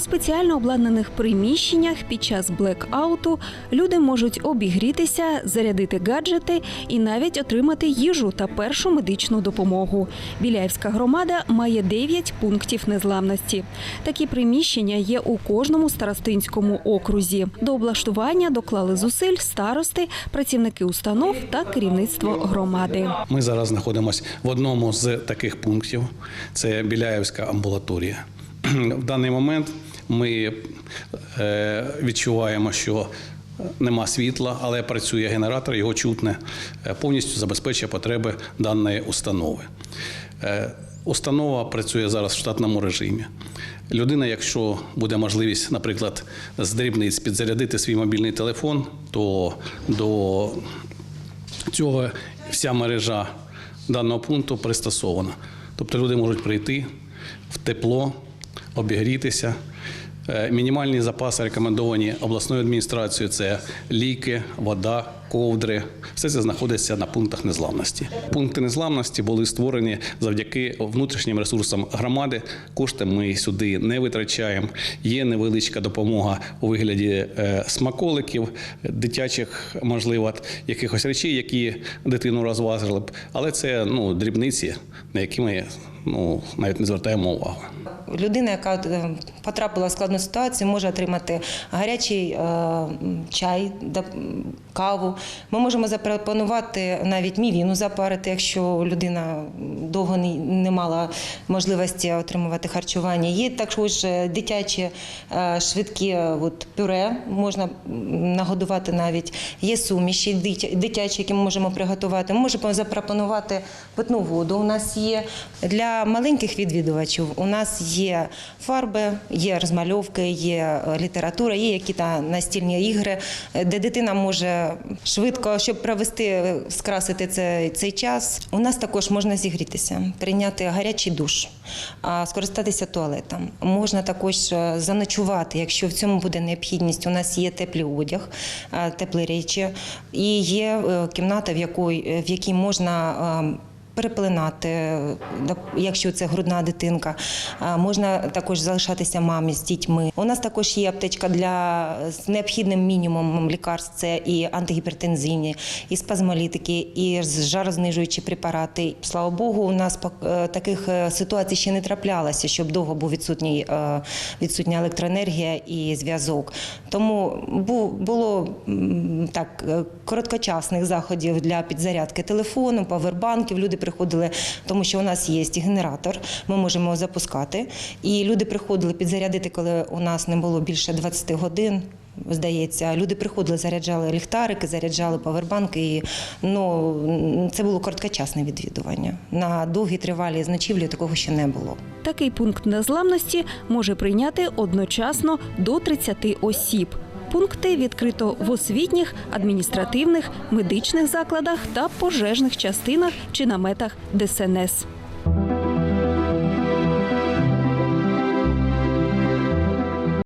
У спеціально обладнаних приміщеннях під час блекауту люди можуть обігрітися, зарядити гаджети і навіть отримати їжу та першу медичну допомогу. Біляївська громада має 9 пунктів незламності. Такі приміщення є у кожному старостинському окрузі. До облаштування доклали зусиль старости, працівники установ та керівництво громади. Ми зараз знаходимося в одному з таких пунктів. Це Біляївська амбулаторія. В даний момент ми е, відчуваємо, що нема світла, але працює генератор, його чутне, е, повністю забезпечує потреби даної установи. Е, Установа працює зараз в штатному режимі. Людина, якщо буде можливість, наприклад, з дрібниць підзарядити свій мобільний телефон, то до цього вся мережа даного пункту пристосована. Тобто люди можуть прийти в тепло, обігрітися. Е, Мінімальні запаси рекомендовані обласною адміністрацією це ліки, вода, ковдри. Все це знаходиться на пунктах незламності. Пункти незламності були створені завдяки внутрішнім ресурсам громади. Кошти ми сюди не витрачаємо. Є невеличка допомога у вигляді е, смаколиків, дитячих, можливо, якихось речей, які дитину розважили б. Але це ну, дрібниці, на які ми ну, навіть не звертаємо увагу. Людина, яка е, потрапила в складну ситуацію, може отримати гарячий е, чай, каву. Ми можемо запропонувати навіть мівіну запарити, якщо людина довго не, мала можливості отримувати харчування. Є також е, дитячі е, швидкі е, от, пюре, можна нагодувати навіть. Є суміші дитячі, які ми можемо приготувати. Ми можемо запропонувати питну воду. У нас є для маленьких відвідувачів. У нас є фарби, є розмальовки, є література, є які та настільні ігри, де дитина може швидко, щоб провести, е, скрасити цей, цей час. У нас також можна зігрітися, прийняти гарячий душ, скористатися туалетом. Можна також е, заночувати, якщо в цьому буде необхідність. У нас є теплий одяг, е, теплі речі, і є кімната, в якій, в якій можна. Переплинати, якщо це грудна дитинка. Можна також залишатися мамі з дітьми. У нас також є аптечка для з необхідним мінімумом лікарств. Це і антигіпертензивні, і спазмолітики, і жарознижуючі препарати. Слава Богу, у нас е, таких е, ситуацій ще не траплялося, щоб довго був відсутній е, відсутня електроенергія і зв'язок. Тому було так короткочасних заходів для підзарядки телефону, павербанків. Люди приходили, тому що у нас є генератор, ми можемо його запускати. І люди приходили підзарядити, коли у нас не було більше 20 годин. Здається, люди приходили, заряджали ліхтарики, заряджали павербанки. І, ну, це було короткочасне відвідування. На довгі тривалі ночівлі такого ще не було. Такий пункт незламності може прийняти одночасно до 30 осіб. Пункти відкрито в освітніх, адміністративних, медичних закладах та пожежних частинах чи наметах ДСНС.